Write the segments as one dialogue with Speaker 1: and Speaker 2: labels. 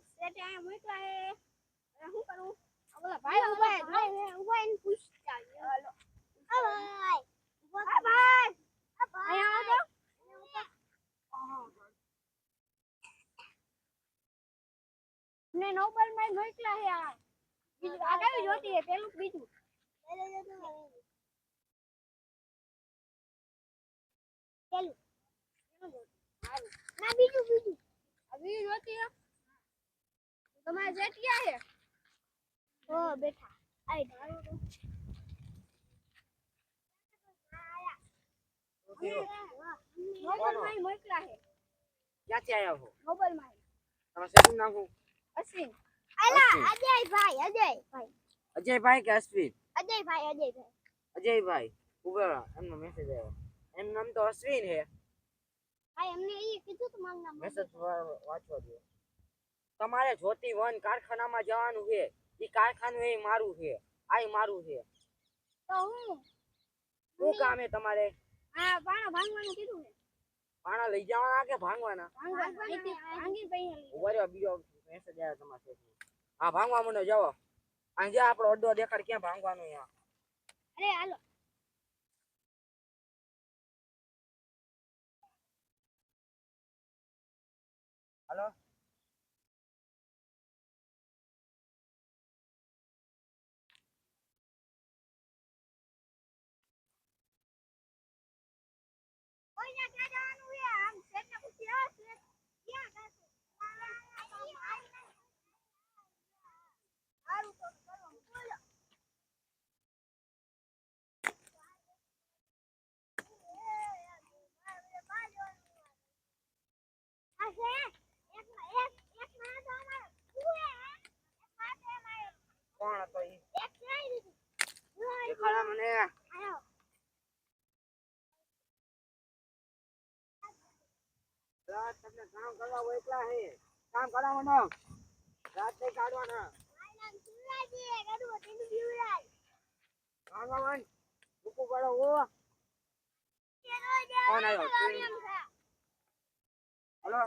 Speaker 1: સેટે અહીંયા મૂક્યા હે શું કરું? આ ભાઈ ઊભા ભાઈ ઊભા એને પૂછતા હાલો. આ ભાઈ. આ ભાઈ. અહીંયા ને નોબલમાં મોકલા હે આ. બીજું આ જોતી હે પેલું બીજું? પેલું. ના બીજું બીજું. આ બીજું જોતી હે તમારે જેટિયા હે ઓ બેઠા. આઈ ધારો નોબલમાં મોકલા હે
Speaker 2: ક્યાંથી આયા હો?
Speaker 1: નોબલમાં
Speaker 2: તમારું શું? નાખું
Speaker 1: અશ્વિન.
Speaker 2: અલા,
Speaker 1: અજયભાઈ. અજય
Speaker 2: ભાઈ કે અશ્વિન?
Speaker 1: અજયભાઈ અજયભાઈ.
Speaker 2: અજયભાઈ. ઊભા એમનો મેસેજ આવ્યો. એમ નામ તો અશ્વિન હે
Speaker 1: હા એમને એ કીધું તો મારું નામ.
Speaker 2: મેસેજ વાંચવા દો તમારે જ્યોતિ વન કારખાનામાં જવાનું છે. ઈ કારખાનું એ મારું છે. આ મારું છે.
Speaker 1: તો હું?
Speaker 2: શું કામ હે તમારે?
Speaker 1: હા પાણા ભાંગવાનું કીધું છે.
Speaker 2: પાણા લઈ જવાના કે ભાંગવાના?
Speaker 1: ભાંગવા ભાંગી પૈયા લઈ
Speaker 2: બીજો મેસેજ આવ્યો તમારે હા ભાંગવા મને જાઓ આજે આપણો અડ્ડો દેખાડ ક્યાં ભાંગવાનું યા
Speaker 1: અરે હાલો.
Speaker 2: હાલો.
Speaker 1: ક્યાં જવાનું છે આમ શેઠને પૂછી આવો, શેઠ ક્યાં જશે? હારું તો ચલો, બોલો. આ છે? એક- એક- એક માણસ અમારો કુએ, એક પાસે અમારો
Speaker 2: કોણ હતો ઈ
Speaker 1: એક ક્યાંય દીધું. જોઈ
Speaker 2: દેખાડા મને
Speaker 1: આયો.
Speaker 2: તમને કામ કરવા હોય હે. કામ કરાવવાનો રાત નહીં કાઢવાના. પડે ઓ કોણ આવ્યો? હલો?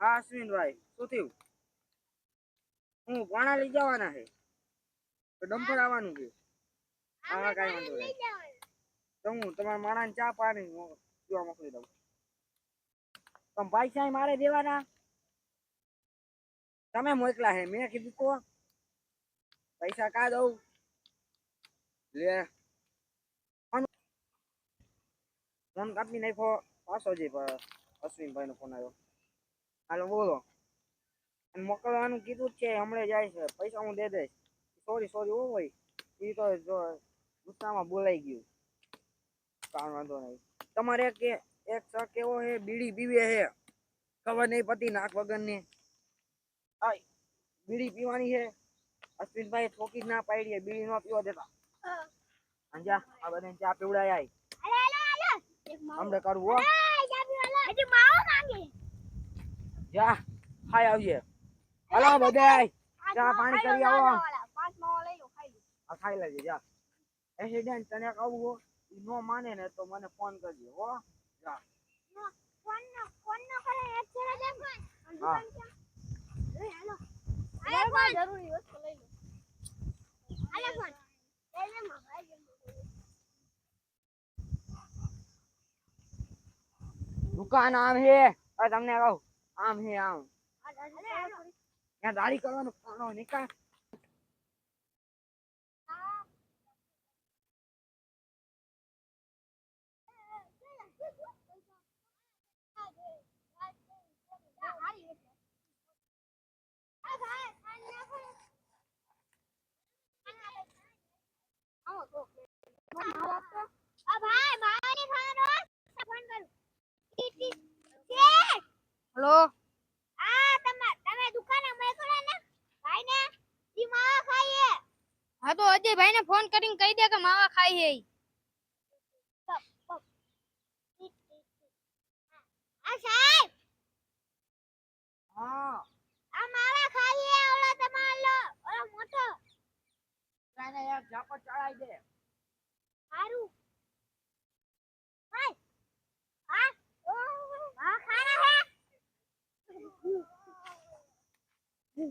Speaker 2: હા અશ્વિનભાઈ શું થયું? હું પાણા લઈ જવાના છે ડમ્પર આવવાનું છે. હા, કાંઈ વાંધો
Speaker 1: નહીં.
Speaker 2: તો હું તમારા માણાને ચા પાણી પીવા મોકલી દઉં. તમે પૈસા મારે દેવાના. તમે મોકલા હે, મેં કીધું તો. પૈસા કા દઉં? લે. ફોન કાપી નાખ્યો. પાછો જે અશ્વિનભાઈ નો ફોન આવ્યો. હાલો, બોલો. મોકલવાનું કીધું જ છે, હમણાં જાય છે. પૈસા હું દે દઈશ. સોરી સોરી, ઓ ભાઈ. એ તો ગુસ્સામાં બોલાઈ ગયું. કાંઈ વાંધો નહીં. તમારે કે એક શક એવો હે બીડી પીવે હે ખબર નહીં પતિ નાક વગરની. આય બીડી પીવાની છે. અશ્વિનભાઈ ઠોકી ના પાડી બીડી નો પીવા દેતા. અંજા આ બધાને ચા પીવડાય. હમણે કરવું હો. જા ખાઈ આવજે. હલો બધાય ચા પાણી કરી આવો.
Speaker 1: ખાઈ
Speaker 2: આ ખાઈ લેજે જા. એક્સિડન્ટ તને કહું હો. ઈ નો માને ને તો મને ફોન કરજે હો.
Speaker 1: દુકાન
Speaker 2: આમ હે. તમને કહું આમ હે આમ. દાડી કરવાનું નીકળ
Speaker 1: આ. આ ભાઈ, ખાઈ નાખો. આવો તો. માવો આપો. આ ભાઈ, માવાની ખાવાનો. ફોન કરું. ટી, ટી. શેઠ!
Speaker 3: હલો.
Speaker 1: આ તમે તમે દુકાને મોકલો ને ભાઈને ઈ માવા ખાઈએ
Speaker 3: હા તો અજયભાઈ ને ફોન કરીને કહી દે કે માવા ખાઈ હે
Speaker 1: આ સાહેબ
Speaker 2: હા.
Speaker 1: આ માવા ખાઈએ ઓલો તમારો ઓલો મોટો
Speaker 2: કાને યાર ઝાપટ ચડાઈ દે.
Speaker 1: સારું ભાઈ હા? ઓ હા ખાના હે.